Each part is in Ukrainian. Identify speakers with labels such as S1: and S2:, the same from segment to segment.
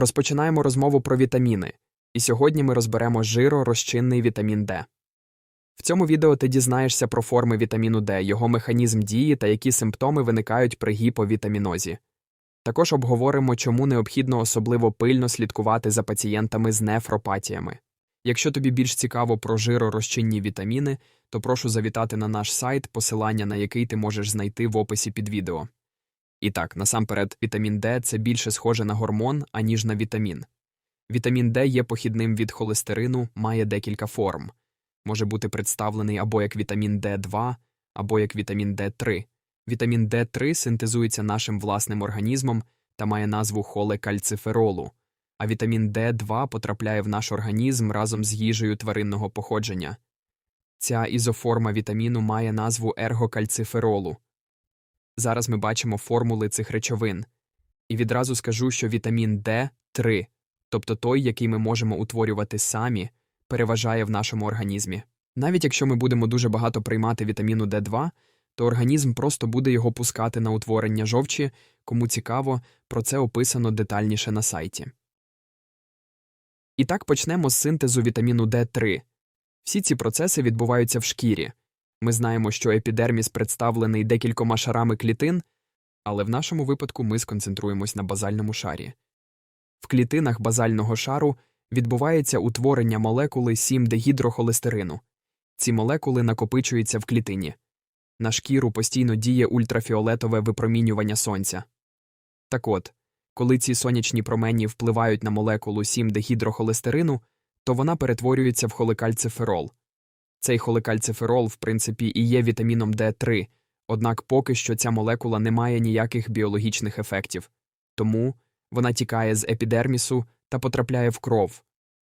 S1: Розпочинаємо розмову про вітаміни, і сьогодні ми розберемо жиро-розчинний вітамін Д. В цьому відео ти дізнаєшся про форми вітаміну Д, його механізм дії та які симптоми виникають при гіповітамінозі. Також обговоримо, чому необхідно особливо пильно слідкувати за пацієнтами з нефропатіями. Якщо тобі більш цікаво про жиророзчинні вітаміни, то прошу завітати на наш сайт, посилання на який ти можеш знайти в описі під відео. І так, насамперед, вітамін Д це більше схоже на гормон, аніж на вітамін. Вітамін Д є похідним від холестерину, має декілька форм. Може бути представлений або як вітамін Д2, або як вітамін Д3. Вітамін Д3 синтезується нашим власним організмом та має назву холекальциферолу, а вітамін Д2 потрапляє в наш організм разом з їжею тваринного походження. Ця ізоформа вітаміну має назву ергокальциферолу. Зараз ми бачимо формули цих речовин. І відразу скажу, що вітамін Д3, тобто той, який ми можемо утворювати самі, переважає в нашому організмі. Навіть якщо ми будемо дуже багато приймати вітаміну Д2, то організм просто буде його пускати на утворення жовчі, кому цікаво, про це описано детальніше на сайті. І так почнемо з синтезу вітаміну Д3. Всі ці процеси відбуваються в шкірі. Ми знаємо, що епідерміс представлений декількома шарами клітин, але в нашому випадку ми сконцентруємось на базальному шарі. В клітинах базального шару відбувається утворення молекули 7-дегідрохолестерину. Ці молекули накопичуються в клітині. На шкіру постійно діє ультрафіолетове випромінювання сонця. Так от, коли ці сонячні промені впливають на молекулу 7-дегідрохолестерину, то вона перетворюється в холекальциферол. Цей холекальциферол, в принципі, і є вітаміном Д3, однак поки що ця молекула не має ніяких біологічних ефектів, тому вона тікає з епідермісу та потрапляє в кров.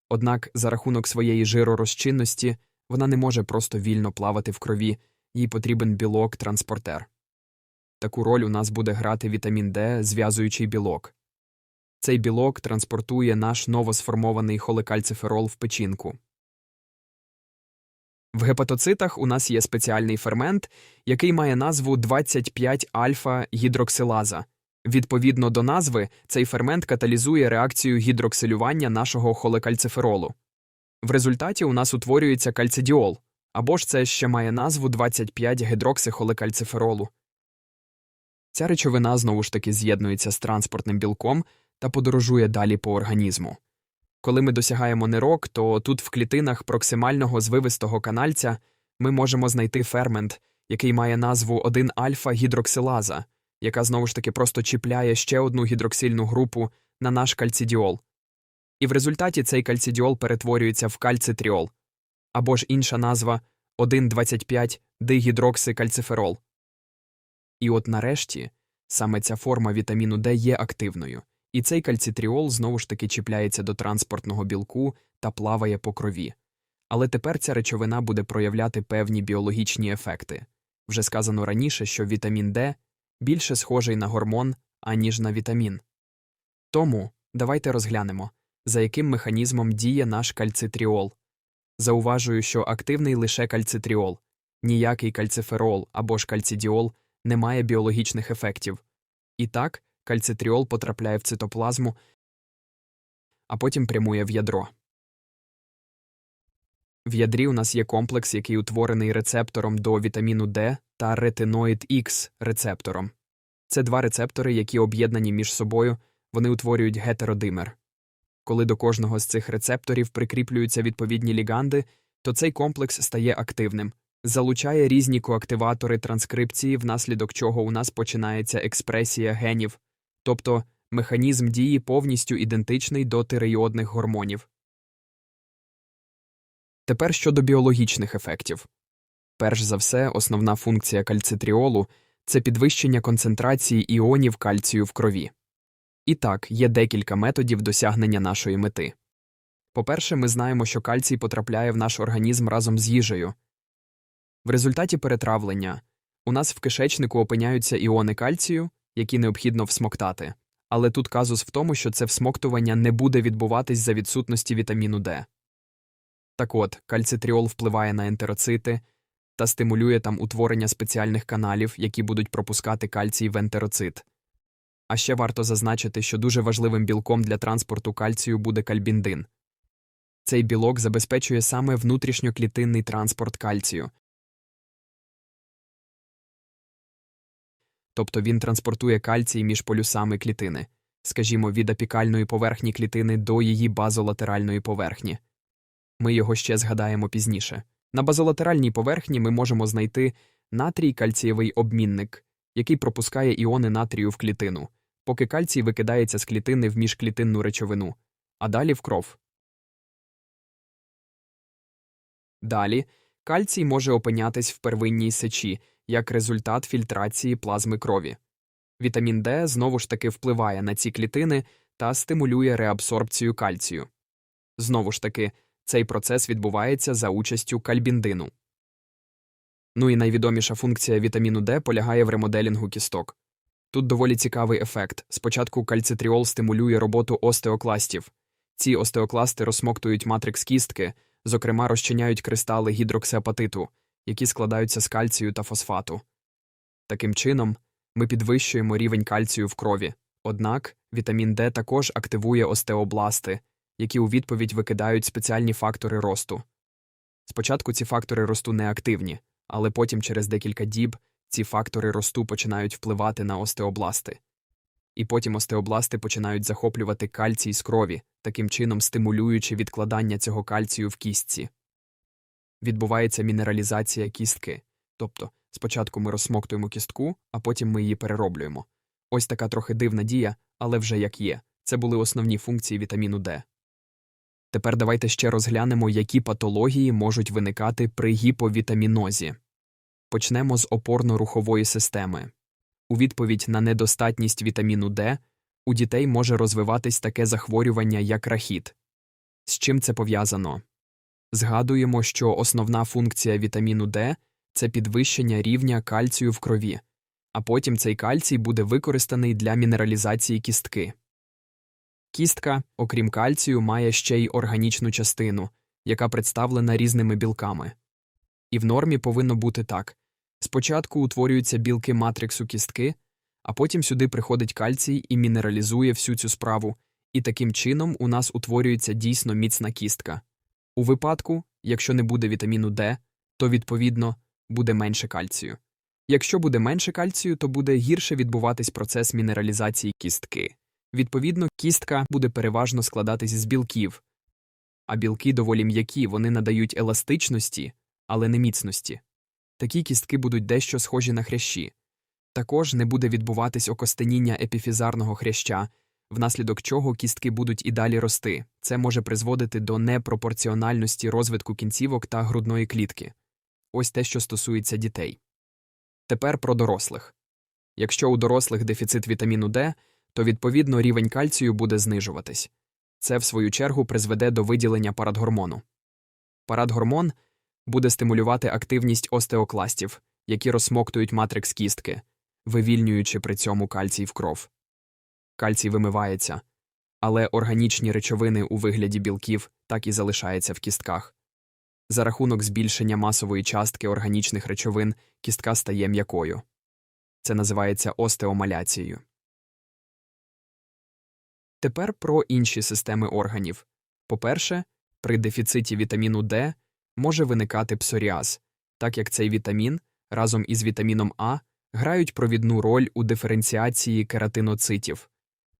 S1: Однак за рахунок своєї жиророзчинності вона не може просто вільно плавати в крові, їй потрібен білок-транспортер. Таку роль у нас буде грати вітамін Д, зв'язуючий білок. Цей білок транспортує наш новосформований холекальциферол в печінку. В гепатоцитах у нас є спеціальний фермент, який має назву 25-альфа-гідроксилаза. Відповідно до назви, цей фермент каталізує реакцію гідроксилювання нашого холекальциферолу. В результаті у нас утворюється кальцидіол, або ж це ще має назву 25-гідроксихолекальциферолу. Ця речовина знову ж таки з'єднується з транспортним білком та подорожує далі по організму. Коли ми досягаємо нирок, то тут в клітинах проксимального звивистого канальця ми можемо знайти фермент, який має назву 1-альфа-гідроксилаза, яка знову ж таки просто чіпляє ще одну гідроксильну групу на наш кальцидіол. І в результаті цей кальцидіол перетворюється в кальцитріол, або ж інша назва 1,25-дигідроксикальциферол. І от нарешті саме ця форма вітаміну Д є активною. І цей кальцитріол знову ж таки чіпляється до транспортного білку та плаває по крові. Але тепер ця речовина буде проявляти певні біологічні ефекти. Вже сказано раніше, що вітамін Д більше схожий на гормон, аніж на вітамін. Тому давайте розглянемо, за яким механізмом діє наш кальцитріол. Зауважую, що активний лише кальцитріол, ніякий кальциферол або ж кальцидіол не має біологічних ефектів. І так, кальцитріол потрапляє в цитоплазму, а потім прямує в ядро. В ядрі у нас є комплекс, який утворений рецептором до вітаміну Д та ретиноїд Х рецептором. Це два рецептори, які об'єднані між собою, вони утворюють гетеродимер. Коли до кожного з цих рецепторів прикріплюються відповідні ліганди, то цей комплекс стає активним, залучає різні коактиватори транскрипції, внаслідок чого у нас починається експресія генів, тобто механізм дії повністю ідентичний до тиреїодних гормонів. Тепер щодо біологічних ефектів. Перш за все, основна функція кальцитріолу це підвищення концентрації іонів кальцію в крові. І так, є декілька методів досягнення нашої мети. По-перше, ми знаємо, що кальцій потрапляє в наш організм разом з їжею. В результаті перетравлення у нас в кишечнику опиняються іони кальцію, які необхідно всмоктати. Але тут казус в тому, що це всмоктування не буде відбуватись за відсутності вітаміну Д. Так от, кальцитріол впливає на ентероцити та стимулює там утворення спеціальних каналів, які будуть пропускати кальцій в ентероцит. А ще варто зазначити, що дуже важливим білком для транспорту кальцію буде кальбіндин. Цей білок забезпечує саме внутрішньоклітинний транспорт кальцію. Тобто він транспортує кальцій між полюсами клітини, скажімо, від апікальної поверхні клітини до її базолатеральної поверхні. Ми його ще згадаємо пізніше. На базолатеральній поверхні ми можемо знайти натрій кальцієвий обмінник, який пропускає іони натрію в клітину, поки кальцій викидається з клітини в міжклітинну речовину, а далі в кров. Далі кальцій може опинятись в первинній сечі як результат фільтрації плазми крові. Вітамін Д знову ж таки впливає на ці клітини та стимулює реабсорбцію кальцію. Знову ж таки, цей процес відбувається за участю кальбіндину. Ну і найвідоміша функція вітаміну Д полягає в ремоделінгу кісток. Тут доволі цікавий ефект. Спочатку кальцитріол стимулює роботу остеокластів. Ці остеокласти розсмоктують матрикс кістки, зокрема розчиняють кристали гідроксиапатиту, які складаються з кальцію та фосфату. Таким чином, ми підвищуємо рівень кальцію в крові. Однак вітамін Д також активує остеобласти, які у відповідь викидають спеціальні фактори росту. Спочатку ці фактори росту неактивні, але потім через декілька діб ці фактори росту починають впливати на остеобласти. І потім остеобласти починають захоплювати кальцій з крові, таким чином стимулюючи відкладання цього кальцію в кістці. Відбувається мінералізація кістки, тобто спочатку ми розсмоктуємо кістку, а потім ми її перероблюємо. Ось така трохи дивна дія, але вже як є. Це були основні функції вітаміну Д. Тепер давайте ще розглянемо, які патології можуть виникати при гіповітамінозі. Почнемо з опорно-рухової системи. У відповідь на недостатність вітаміну Д у дітей може розвиватись таке захворювання, як рахіт. З чим це пов'язано? Згадуємо, що основна функція вітаміну Д це підвищення рівня кальцію в крові, а потім цей кальцій буде використаний для мінералізації кістки. Кістка, окрім кальцію, має ще й органічну частину, яка представлена різними білками. І в нормі повинно бути так спочатку утворюються білки матриксу кістки, а потім сюди приходить кальцій і мінералізує всю цю справу, і таким чином у нас утворюється дійсно міцна кістка. У випадку, якщо не буде вітаміну Д, то відповідно буде менше кальцію. Якщо буде менше кальцію, то буде гірше відбуватись процес мінералізації кістки. Відповідно, кістка буде переважно складатись з білків, а білки доволі м'які, вони надають еластичності, але не міцності. Такі кістки будуть дещо схожі на хрящі. Також не буде відбуватись окостеніння епіфізарного хряща, внаслідок чого кістки будуть і далі рости. Це може призводити до непропорціональності розвитку кінцівок та грудної клітки. Ось те, що стосується дітей. Тепер про дорослих. Якщо у дорослих дефіцит вітаміну Д, то відповідно рівень кальцію буде знижуватись. Це, в свою чергу, призведе до виділення парадгормону. Парадгормон буде стимулювати активність остеокластів, які розсмоктують матрикс кістки, вивільнюючи при цьому кальцій в кров. Кальцій вимивається, але органічні речовини у вигляді білків так і залишаються в кістках. За рахунок збільшення масової частки органічних речовин кістка стає м'якою. Це називається остеомаляцією. Тепер про інші системи органів. По-перше, при дефіциті вітаміну Д може виникати псоріаз, так як цей вітамін разом із вітаміном А грають провідну роль у диференціації кератиноцитів.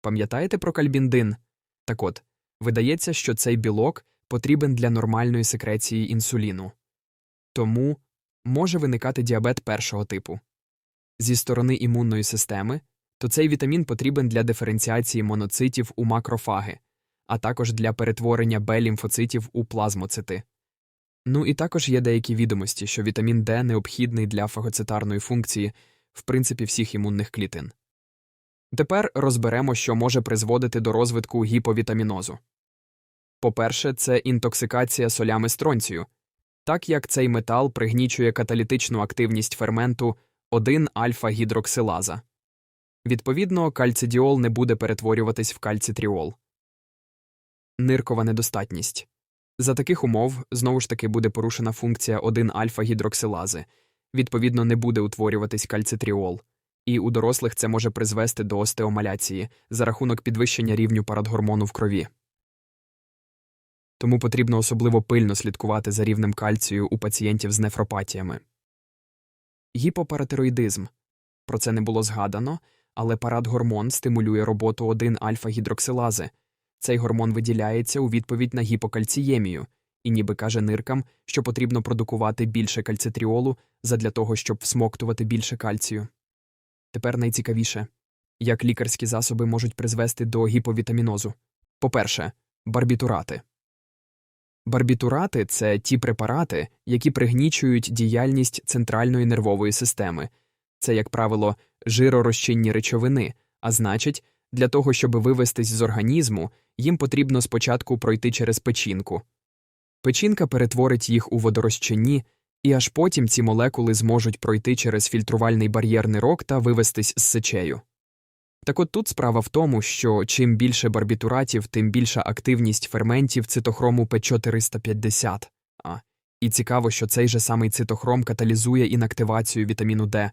S1: Пам'ятаєте про кальбіндин? Так от, видається, що цей білок потрібен для нормальної секреції інсуліну. Тому може виникати діабет першого типу. Зі сторони імунної системи, то цей вітамін потрібен для диференціації моноцитів у макрофаги, а також для перетворення Б-лімфоцитів у плазмоцити. Ну і також є деякі відомості, що вітамін Д необхідний для фагоцитарної функції, в принципі, всіх імунних клітин. Тепер розберемо, що може призводити до розвитку гіповітамінозу. По-перше, це інтоксикація солями стронцію, так як цей метал пригнічує каталітичну активність ферменту 1-альфа-гідроксилаза. Відповідно, кальцидіол не буде перетворюватись в кальцитріол. Ниркова недостатність. За таких умов знову ж таки буде порушена функція 1-альфа-гідроксилази, відповідно, не буде утворюватись кальцитріол, і у дорослих це може призвести до остеомаляції за рахунок підвищення рівню парадгормону в крові. Тому потрібно особливо пильно слідкувати за рівнем кальцію у пацієнтів з нефропатіями. Гіпопаратироїдизм. Про це не було згадано, але парадгормон стимулює роботу 1-альфа-гідроксилази. Цей гормон виділяється у відповідь на гіпокальціємію і ніби каже ниркам, що потрібно продукувати більше кальцитріолу задля того, щоб всмоктувати більше кальцію. Тепер найцікавіше як лікарські засоби можуть призвести до гіповітамінозу. По-перше, барбітурати. Барбітурати це ті препарати, які пригнічують діяльність центральної нервової системи. Це, як правило, жиророзчинні речовини, а значить, для того, щоб вивестись з організму, їм потрібно спочатку пройти через печінку. Печінка перетворить їх у водорозчинні, і аж потім ці молекули зможуть пройти через фільтрувальний бар'єр нирок та вивестись з сечею. Так от тут справа в тому, що чим більше барбітуратів, тим більша активність ферментів цитохрому П450. А, і цікаво, що цей же самий цитохром каталізує інактивацію вітаміну Д.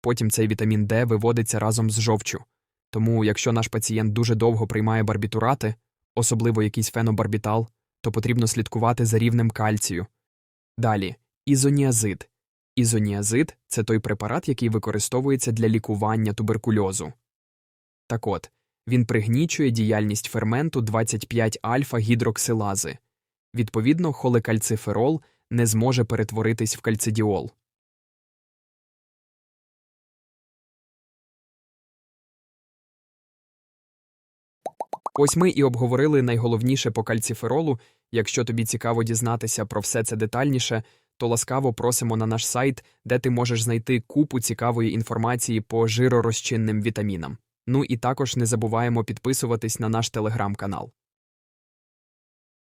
S1: Потім цей вітамін Д виводиться разом з жовчу. Тому, якщо наш пацієнт дуже довго приймає барбітурати, особливо якийсь фенобарбітал, то потрібно слідкувати за рівнем кальцію. Далі ізоніазид. Ізоніазид це той препарат, який використовується для лікування туберкульозу. Так от, він пригнічує діяльність ферменту 25 альфа гідроксилази. Відповідно, холекальциферол не зможе перетворитись в кальцидіол. Ось ми і обговорили найголовніше по кальциферолу. Якщо тобі цікаво дізнатися про все це детальніше, то ласкаво просимо на наш сайт, де ти можеш знайти купу цікавої інформації по жиророзчинним вітамінам. Ну і також не забуваємо підписуватись на наш телеграм-канал.